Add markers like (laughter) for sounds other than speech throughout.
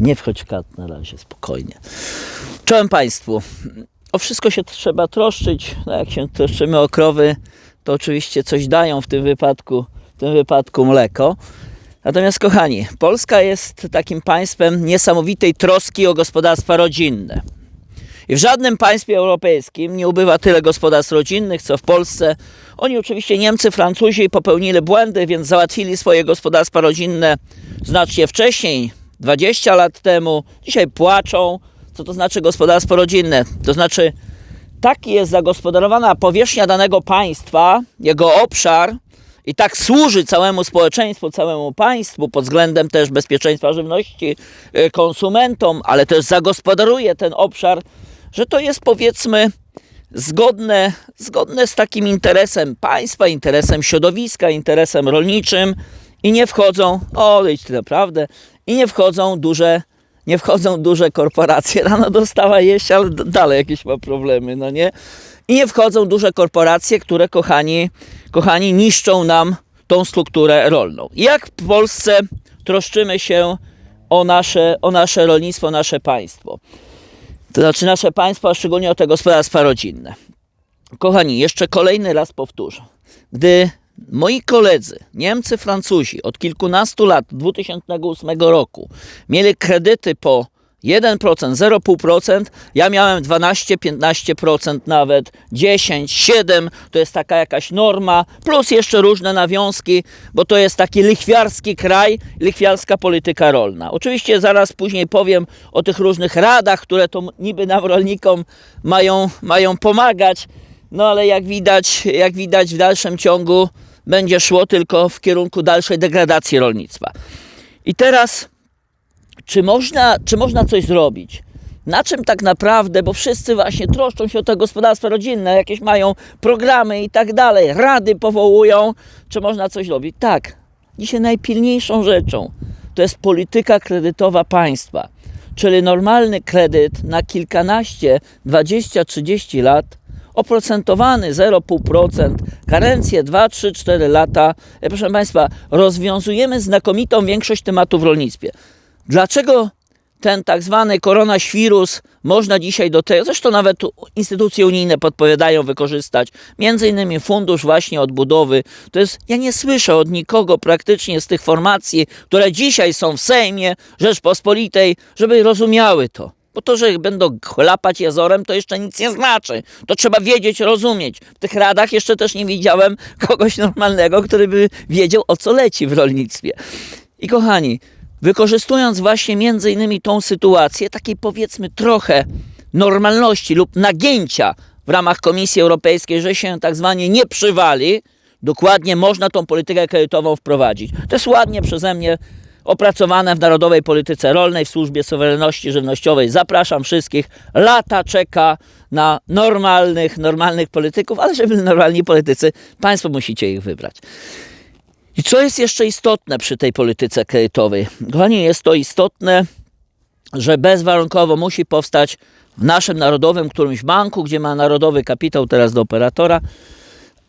Nie wchodź kat na razie, spokojnie. Czołem Państwu. O wszystko się trzeba troszczyć. No jak się troszczymy o krowy, to oczywiście coś dają w tym wypadku, w tym wypadku mleko. Natomiast kochani, Polska jest takim państwem niesamowitej troski o gospodarstwa rodzinne. I w żadnym państwie europejskim nie ubywa tyle gospodarstw rodzinnych, co w Polsce. Oni oczywiście, Niemcy, Francuzi popełnili błędy, więc załatwili swoje gospodarstwa rodzinne znacznie wcześniej, 20 lat temu. Dzisiaj płaczą. Co to znaczy gospodarstwo rodzinne? To znaczy, tak jest zagospodarowana powierzchnia danego państwa, jego obszar, i tak służy całemu społeczeństwu, całemu państwu pod względem też bezpieczeństwa żywności y, konsumentom, ale też zagospodaruje ten obszar, że to jest powiedzmy zgodne, zgodne z takim interesem państwa, interesem środowiska, interesem rolniczym i nie wchodzą, odejdź ty naprawdę, i nie wchodzą duże nie wchodzą duże korporacje. (laughs) Rano dostała jeść, ale dalej jakieś ma problemy, no nie? I nie wchodzą duże korporacje, które, kochani, kochani, niszczą nam tą strukturę rolną. Jak w Polsce troszczymy się o nasze, o nasze rolnictwo, nasze państwo? To znaczy nasze państwo, a szczególnie o te gospodarstwa rodzinne. Kochani, jeszcze kolejny raz powtórzę. Gdy moi koledzy, Niemcy, Francuzi od kilkunastu lat, 2008 roku, mieli kredyty po 1%, 0,5%, ja miałem 12, 15% nawet, 10, 7, to jest taka jakaś norma, plus jeszcze różne nawiązki, bo to jest taki lichwiarski kraj, lichwiarska polityka rolna. Oczywiście zaraz później powiem o tych różnych radach, które to niby nam rolnikom mają, mają pomagać, no ale jak widać, jak widać w dalszym ciągu będzie szło tylko w kierunku dalszej degradacji rolnictwa. I teraz, czy można, czy można coś zrobić? Na czym tak naprawdę, bo wszyscy właśnie troszczą się o te gospodarstwa rodzinne, jakieś mają programy i tak dalej, rady powołują, czy można coś robić? Tak, dzisiaj najpilniejszą rzeczą to jest polityka kredytowa państwa, czyli normalny kredyt na kilkanaście, 20, 30 lat oprocentowany 0,5%, karencję 2, 3, 4 lata. E, Proszę Państwa, rozwiązujemy znakomitą większość tematów w rolnictwie. Dlaczego ten tak zwany koronaświrus można dzisiaj do tego, zresztą nawet tu instytucje unijne podpowiadają wykorzystać, między innymi fundusz właśnie odbudowy. To jest, ja nie słyszę od nikogo praktycznie z tych formacji, które dzisiaj są w Sejmie Rzeczpospolitej, żeby rozumiały to. Bo to, że będą chlapać jezorem, to jeszcze nic nie znaczy. To trzeba wiedzieć, rozumieć. W tych radach jeszcze też nie widziałem (laughs) kogoś normalnego, który by wiedział, o co leci w rolnictwie. I kochani, wykorzystując właśnie między innymi tą sytuację, takiej powiedzmy trochę normalności lub nagięcia w ramach Komisji Europejskiej, że się tak zwanie nie przywali, dokładnie można tą politykę kredytową wprowadzić. To jest ładnie przeze mnie opracowane w Narodowej Polityce Rolnej, w Służbie Suwerenności Żywnościowej. Zapraszam wszystkich. Lata czeka na normalnych, normalnych polityków, ale żeby normalni politycy, Państwo musicie ich wybrać. I co jest jeszcze istotne przy tej polityce kredytowej? Kochani, jest to istotne, że bezwarunkowo musi powstać w naszym narodowym którymś banku, gdzie ma narodowy kapitał teraz do operatora,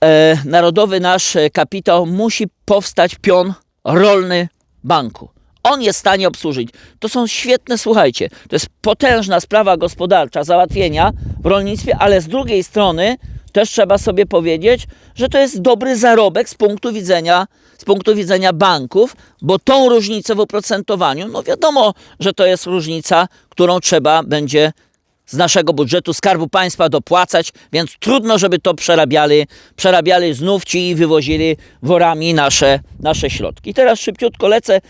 e, narodowy nasz kapitał musi powstać pion rolny banku. On jest w stanie obsłużyć. To są świetne, słuchajcie, to jest potężna sprawa gospodarcza załatwienia w rolnictwie, ale z drugiej strony też trzeba sobie powiedzieć, że to jest dobry zarobek z punktu widzenia, z punktu widzenia banków, bo tą różnicę w oprocentowaniu, no wiadomo, że to jest różnica, którą trzeba będzie z naszego budżetu Skarbu Państwa dopłacać, więc trudno, żeby to przerabiali, przerabiali znów ci i wywozili worami nasze, nasze środki. Teraz szybciutko lecę.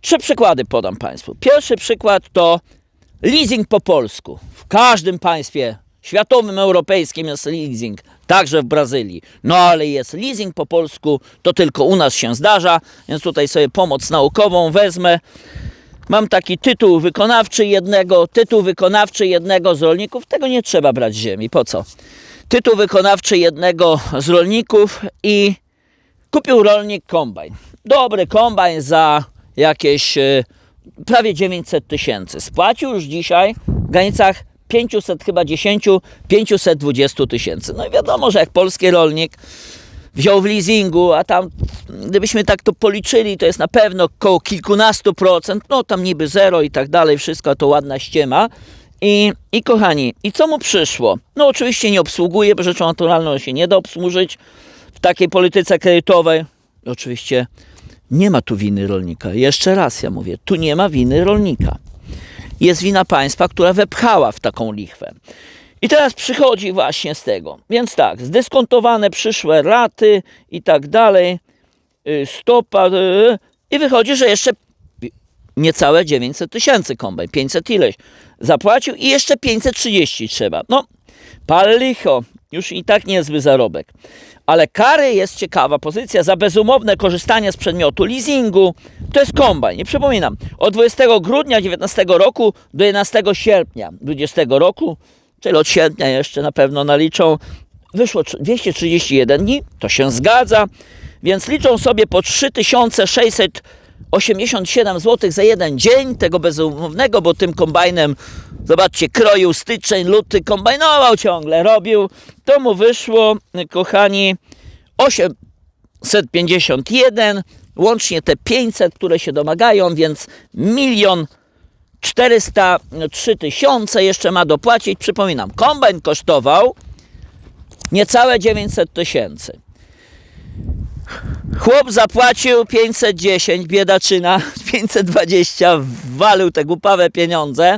Trzy przykłady podam Państwu. Pierwszy przykład to leasing po polsku. W każdym państwie światowym, europejskim jest leasing, także w Brazylii. No ale jest leasing po polsku, to tylko u nas się zdarza, więc tutaj sobie pomoc naukową wezmę. Mam taki tytuł wykonawczy jednego, tytuł wykonawczy jednego z rolników. Tego nie trzeba brać ziemi. Po co? Tytuł wykonawczy jednego z rolników i kupił rolnik kombajn. Dobry kombajn za jakieś e, prawie 900 tysięcy. Spłacił już dzisiaj w granicach 500 chyba 10, 520 tysięcy. No i wiadomo, że jak polski rolnik wziął w leasingu, a tam gdybyśmy tak to policzyli, to jest na pewno około kilkunastu procent, no tam niby zero i tak dalej, wszystko to ładna ściema. I, I kochani, i co mu przyszło? No oczywiście nie obsługuje, bo rzeczą naturalną się nie da obsłużyć w takiej polityce kredytowej. Oczywiście nie ma tu winy rolnika. Jeszcze raz ja mówię, tu nie ma winy rolnika. Jest wina państwa, która wepchała w taką lichwę. I teraz przychodzi właśnie z tego. Więc tak, zdyskontowane przyszłe raty i tak dalej, y, stopa y, i wychodzi, że jeszcze niecałe 900 tysięcy kombajn, 500 ileś zapłacił i jeszcze 530 trzeba. No, pal licho, już i tak niezły zarobek. Ale kary jest ciekawa pozycja za bezumowne korzystanie z przedmiotu leasingu. To jest kombajn. Nie przypominam. Od 20 grudnia 19 roku do 11 sierpnia 20 roku, czyli od sierpnia jeszcze na pewno naliczą, wyszło 231 dni. To się zgadza. Więc liczą sobie po 3687 zł za jeden dzień tego bezumownego, bo tym kombajnem, zobaczcie, kroił styczeń, luty, kombajnował ciągle, robił. To mu wyszło, kochani, 851, łącznie te 500, które się domagają, więc milion 403 tysiące jeszcze ma dopłacić. Przypominam, kombajn kosztował niecałe 900 tysięcy. Chłop zapłacił 510, biedaczyna (laughs) 520, walił te głupawe pieniądze.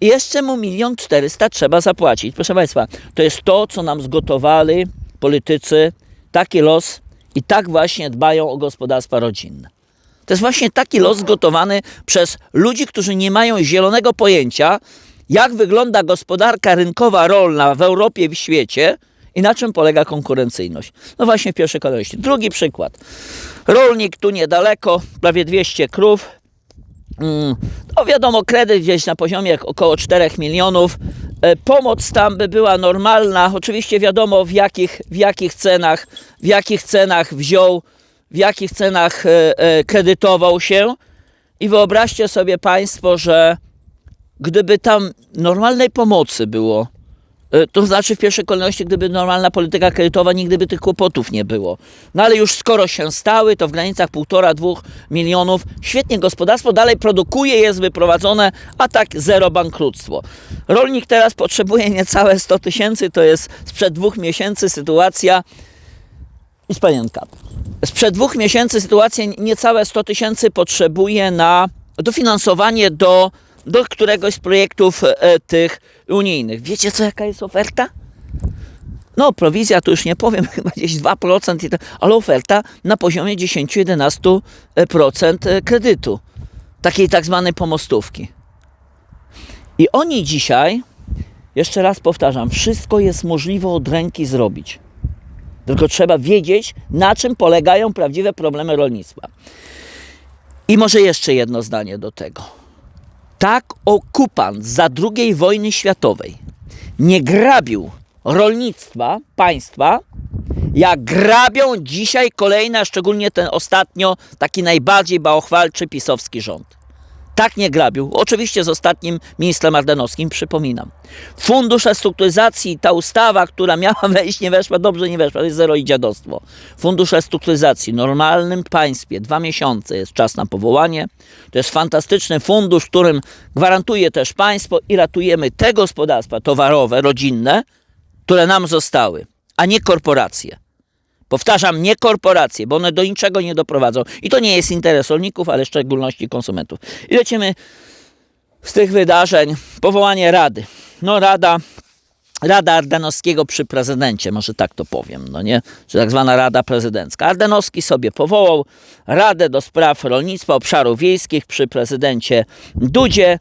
I jeszcze mu milion czterysta trzeba zapłacić. Proszę Państwa, to jest to, co nam zgotowali politycy, taki los i tak właśnie dbają o gospodarstwa rodzinne. To jest właśnie taki los zgotowany przez ludzi, którzy nie mają zielonego pojęcia, jak wygląda gospodarka rynkowa rolna w Europie i w świecie i na czym polega konkurencyjność. No właśnie w pierwszej kolejności. Drugi przykład. Rolnik tu niedaleko, prawie 200 krów, Mm, No wiadomo, kredyt gdzieś na poziomie około 4 milionów. E, Pomoc tam by była normalna. Oczywiście wiadomo w jakich, w jakich cenach, w jakich cenach wziął, w jakich cenach e, e, kredytował się. I wyobraźcie sobie Państwo, że gdyby tam normalnej pomocy było, e, to znaczy w pierwszej kolejności, gdyby normalna polityka kredytowa, nigdy by tych kłopotów nie było. No ale już skoro się stały, to w granicach 1,5-2 milionów, świetnie gospodarstwo dalej produkuje, jest wyprowadzone, a tak zero bankructwo. Rolnik teraz potrzebuje niecałe 100 tysięcy, to jest sprzed dwóch miesięcy sytuacja, i panienka. Sprzed dwóch miesięcy sytuacja niecałe 100 tysięcy potrzebuje na dofinansowanie do, do któregoś z projektów e, tych unijnych. Wiecie co, jaka jest oferta? No, prowizja to już nie powiem, (laughs) chyba gdzieś 2%, i tak, ale oferta na poziomie 10-11% e, kredytu. Takiej tak zwanej pomostówki. I oni dzisiaj, jeszcze raz powtarzam, wszystko jest możliwe od ręki zrobić. Tylko trzeba wiedzieć, na czym polegają prawdziwe problemy rolnictwa. I może jeszcze jedno zdanie do tego. Tak okupant za II wojny światowej nie grabił rolnictwa państwa, jak grabią dzisiaj kolejne, a szczególnie ten ostatnio taki najbardziej bałchwalczy pisowski rząd. Tak nie grabił. Oczywiście z ostatnim ministrem Ardanowskim, przypominam. Fundusz restrukturyzacji, ta ustawa, która miała (laughs) wejść, nie weszła, dobrze nie weszła, to jest zero i dziadostwo. Fundusz restrukturyzacji normalnym państwie, dwa miesiące jest czas na powołanie. To jest fantastyczny fundusz, którym gwarantuje też państwo i ratujemy te gospodarstwa towarowe, rodzinne, które nam zostały, a nie korporacje. Powtarzam, nie korporacje, bo one do niczego nie doprowadzą. I to nie jest interes rolników, ale w szczególności konsumentów. I lecimy z tych wydarzeń. Powołanie Rady. No Rada, Rada Ardanowskiego przy prezydencie, może tak to powiem, no nie? Czy tak zwana Rada Prezydencka. Ardanowski sobie powołał Radę do Spraw Rolnictwa Obszarów Wiejskich przy prezydencie Dudzie.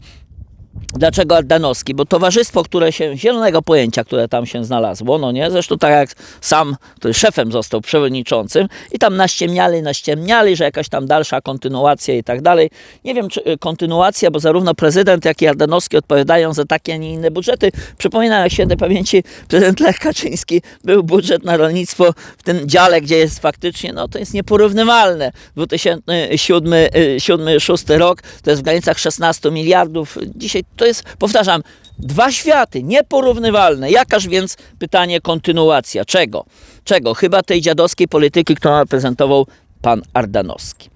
Dlaczego Ardanowski? Bo towarzystwo, które się, zielonego pojęcia, które tam się znalazło, no nie, zresztą tak jak sam który szefem został przewodniczącym i tam naściemniali, naściemniali, że jakaś tam dalsza kontynuacja i tak dalej. Nie wiem, czy y, kontynuacja, bo zarówno prezydent, jak i Ardanowski odpowiadają za takie, a nie inne budżety. Przypominam, jak świętej pamięci prezydent Lech Kaczyński był budżet na rolnictwo w tym dziale, gdzie jest faktycznie, no to jest nieporównywalne. 2007-2006 rok to jest w granicach 16 miliardów. Dzisiaj to jest, powtarzam, Dwa światy, nieporównywalne. Jakaż więc pytanie kontynuacja? Czego? Czego? Chyba tej dziadowskiej polityki, którą reprezentował pan Ardanowski.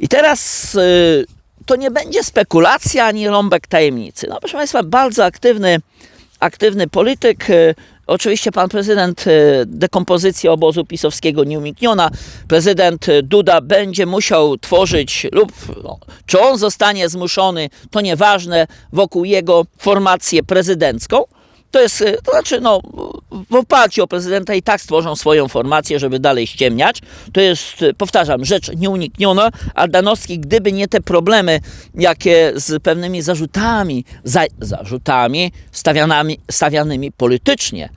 I teraz y, to nie będzie spekulacja ani rąbek tajemnicy. No proszę Państwa, bardzo aktywny, aktywny polityk. y, Oczywiście pan prezydent y, dekompozycję obozu pisowskiego nie unikniona. Prezydent y, Duda będzie musiał tworzyć lub no, czy on zostanie zmuszony, to nieważne, wokół jego formację prezydencką. To jest, y, to znaczy, no, w oparciu o prezydenta i tak stworzą swoją formację, żeby dalej ściemniać. To jest, y, powtarzam, rzecz nieunikniona. Ardanowski, gdyby nie te problemy, jakie z pewnymi zarzutami, za, zarzutami stawianymi politycznie,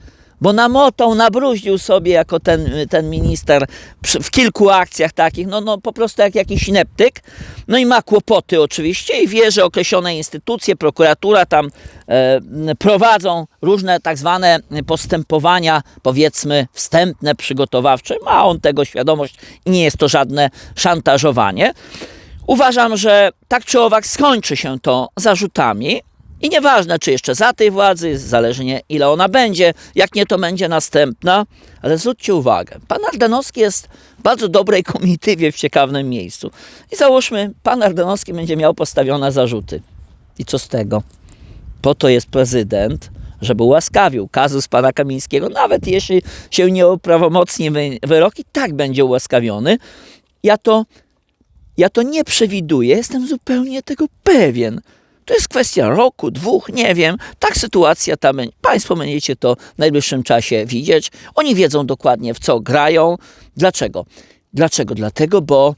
bo namotał, nabruździł sobie jako ten, ten minister w kilku akcjach takich, no, no po prostu jak jakiś neptyk. No i ma kłopoty oczywiście i wie, że określone instytucje, prokuratura tam e, prowadzą różne tak zwane postępowania, powiedzmy wstępne, przygotowawcze. Ma on tego świadomość i nie jest to żadne szantażowanie. Uważam, że tak czy owak skończy się to zarzutami, i nieważne, czy jeszcze za tej władzy, zależnie ile ona będzie, jak nie, to będzie następna. Ale zwróćcie uwagę, pan Ardanowski jest w bardzo dobrej komitywie w ciekawym miejscu. I załóżmy, pan Ardanowski będzie miał postawione zarzuty. I co z tego? Po to jest prezydent, żeby ułaskawił kazus pana Kamińskiego. Nawet jeśli się nie uprawomocni wy- wyrok, i tak będzie ułaskawiony. Ja to, ja to nie przewiduję, jestem zupełnie tego pewien. To jest kwestia roku, dwóch, nie wiem. Tak sytuacja tam. Państwo będziecie to w najbliższym czasie widzieć. Oni wiedzą dokładnie w co grają. Dlaczego? Dlaczego? Dlatego, bo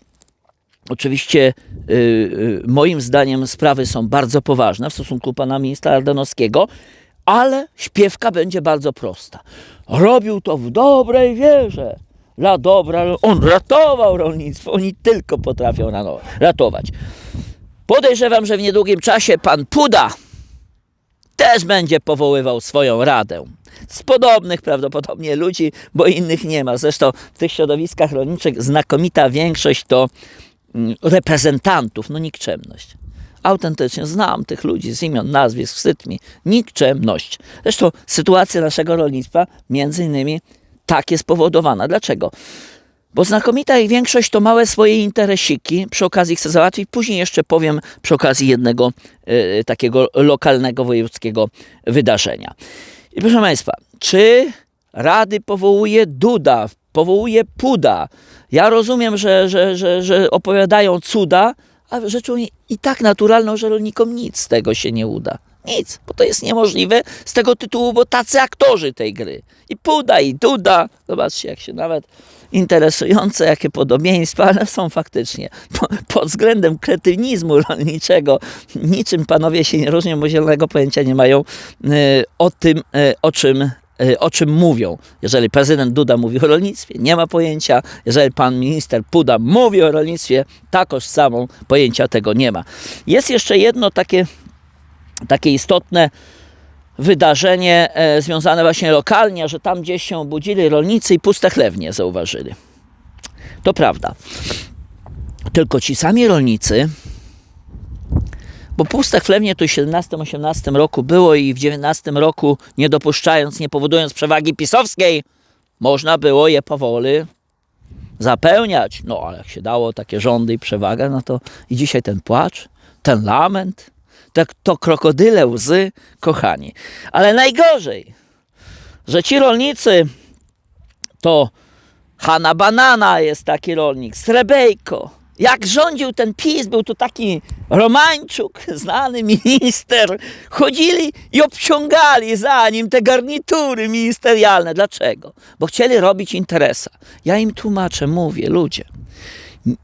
oczywiście y, y, moim zdaniem sprawy są bardzo poważne w stosunku pana ministra Ardanowskiego, ale śpiewka będzie bardzo prosta. Robił to w dobrej wierze. Dla dobra, on ratował rolnictwo, oni tylko potrafią ratować. Podejrzewam, że w niedługim czasie pan Puda też będzie powoływał swoją radę. Z podobnych prawdopodobnie ludzi, bo innych nie ma. Zresztą w tych środowiskach rolniczych znakomita większość to mm, reprezentantów, no nikczemność. Autentycznie znam tych ludzi z imion, nazwisk, wstyd mi. Nikczemność. Zresztą sytuacja naszego rolnictwa między innymi tak jest spowodowana. Dlaczego? Bo znakomita ich większość to małe swoje interesiki, przy okazji chcę załatwić. Później jeszcze powiem przy okazji jednego e, takiego lokalnego, wojewódzkiego wydarzenia. I proszę Państwa, czy rady powołuje Duda, powołuje Puda? Ja rozumiem, że, że, że, że opowiadają cuda, a rzeczą i tak naturalną, że rolnikom nic z tego się nie uda. Nic, bo to jest niemożliwe z tego tytułu, bo tacy aktorzy tej gry. I Puda, i Duda, zobaczcie jak się nawet interesujące, jakie podobieństwa, ale są faktycznie. Po, pod względem kretynizmu rolniczego niczym panowie się nie różnią, bo zielonego pojęcia nie mają e, o tym, e, o czym e, o czym mówią. Jeżeli prezydent Duda mówi o rolnictwie, nie ma pojęcia. Jeżeli pan minister Puda mówi o rolnictwie, takoż samą pojęcia tego nie ma. Jest jeszcze jedno takie, takie istotne wydarzenie e, związane właśnie lokalnie, że tam gdzieś się obudzili rolnicy i puste chlewnie zauważyli. To prawda. Tylko ci sami rolnicy, bo puste chlewnie to w 17-18 roku było i w 19 roku nie dopuszczając, nie powodując przewagi pisowskiej, można było je powoli zapełniać. No ale jak się dało takie rządy i przewaga, no to i dzisiaj ten płacz, ten lament, tak to krokodyle łzy, kochani. Ale najgorzej, że ci rolnicy to Hanna Banana jest taki rolnik, Srebejko. Jak rządził ten PiS, był to taki Romańczuk, znany minister. Chodzili i obciągali za nim te garnitury ministerialne. Dlaczego? Bo chcieli robić interesa. Ja im tłumaczę, mówię, ludzie,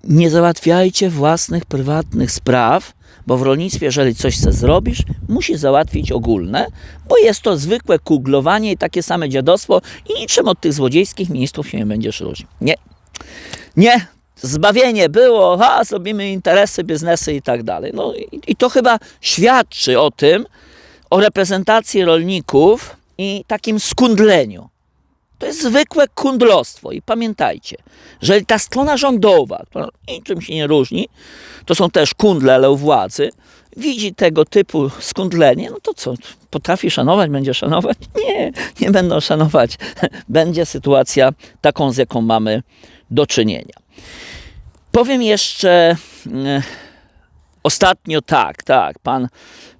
nie załatwiajcie własnych prywatnych spraw, bo w rolnictwie, jeżeli coś chce zrobisz, musisz załatwić ogólne, bo jest to zwykłe kuglowanie i takie same dziadostwo i niczym od tych złodziejskich ministrów się nie będziesz różnił. Nie. Nie. Zbawienie było, a zrobimy interesy, biznesy i tak dalej. No i, i to chyba świadczy o tym, o reprezentacji rolników i takim skundleniu. To jest zwykłe kundlostwo. I pamiętajcie, że ta strona rządowa, która niczym się nie różni, to są też kundle, ale u władzy, widzi tego typu skundlenie, no to co, potrafi szanować, będzie szanować? (laughs) Nie, nie będą szanować. (laughs) Będzie sytuacja taką, z jaką mamy do czynienia. Powiem jeszcze e, ostatnio tak, tak, pan,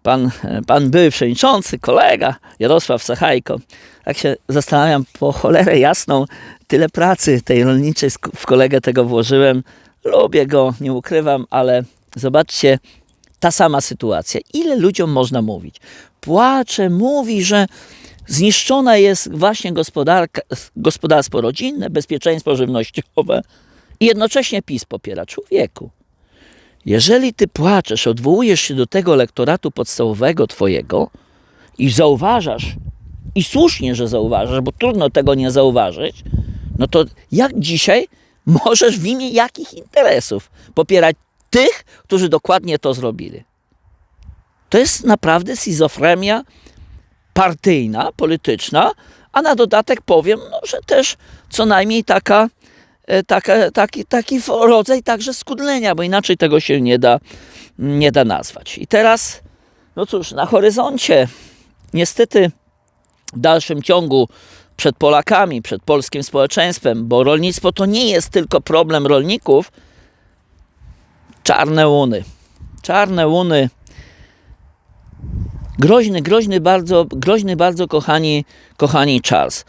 pan, pan były przewodniczący, kolega Jarosław Sachajko, tak się zastanawiam, po cholerę jasną, tyle pracy tej rolniczej w kolegę tego włożyłem, lubię go, nie ukrywam, ale zobaczcie, ta sama sytuacja. Ile ludziom można mówić? Płacze, mówi, że zniszczona jest właśnie gospodarka, gospodarstwo rodzinne, bezpieczeństwo żywnościowe i jednocześnie PiS popiera człowieku. Jeżeli ty płaczesz, odwołujesz się do tego elektoratu podstawowego twojego i zauważasz, i słusznie, że zauważasz, bo trudno tego nie zauważyć, no to jak dzisiaj możesz w imię jakich interesów popierać tych, którzy dokładnie to zrobili? To jest naprawdę schizofrenia partyjna, polityczna, a na dodatek powiem, no, że też co najmniej taka, taka, taki, taki rodzaj także skudlenia, bo inaczej tego się nie da, nie da nazwać. I teraz, no cóż, na horyzoncie niestety w dalszym ciągu przed Polakami, przed polskim społeczeństwem, bo rolnictwo to nie jest tylko problem rolników, czarne łuny. Czarne łuny. Groźny, groźny bardzo, groźny bardzo, kochani, kochani czas.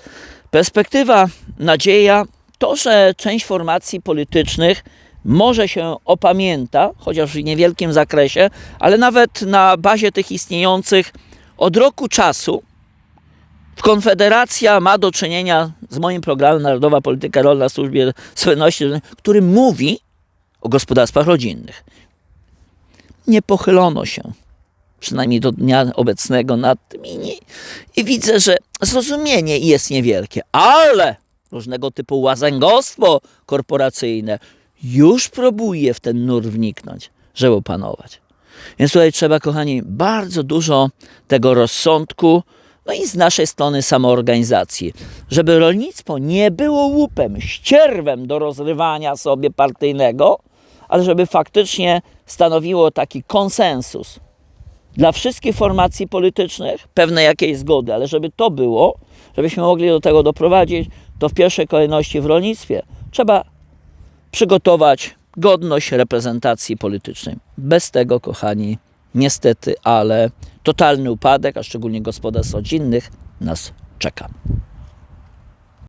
Perspektywa, nadzieja, to, że część formacji politycznych może się opamięta, chociaż w niewielkim zakresie, ale nawet na bazie tych istniejących od roku czasu, Konfederacja ma do czynienia z moim programem Narodowa Polityka Rolna w Służbie Spójności, który mówi o gospodarstwach rodzinnych. Nie pochylono się, przynajmniej do dnia obecnego, nad tym i, nie, i widzę, że zrozumienie jest niewielkie, ale różnego typu łazęgostwo korporacyjne już próbuje w ten nur wniknąć, żeby opanować. Więc tutaj trzeba, kochani, bardzo dużo tego rozsądku, no i z naszej strony samoorganizacji, żeby rolnictwo nie było łupem, ścierwem do rozrywania sobie partyjnego, ale żeby faktycznie stanowiło taki konsensus dla wszystkich formacji politycznych, pewnej jakiejś zgody, ale żeby to było, żebyśmy mogli do tego doprowadzić, to w pierwszej kolejności w rolnictwie trzeba przygotować godność reprezentacji politycznej. Bez tego, kochani, niestety, ale totalny upadek, a szczególnie gospodarstw rodzinnych nas czeka.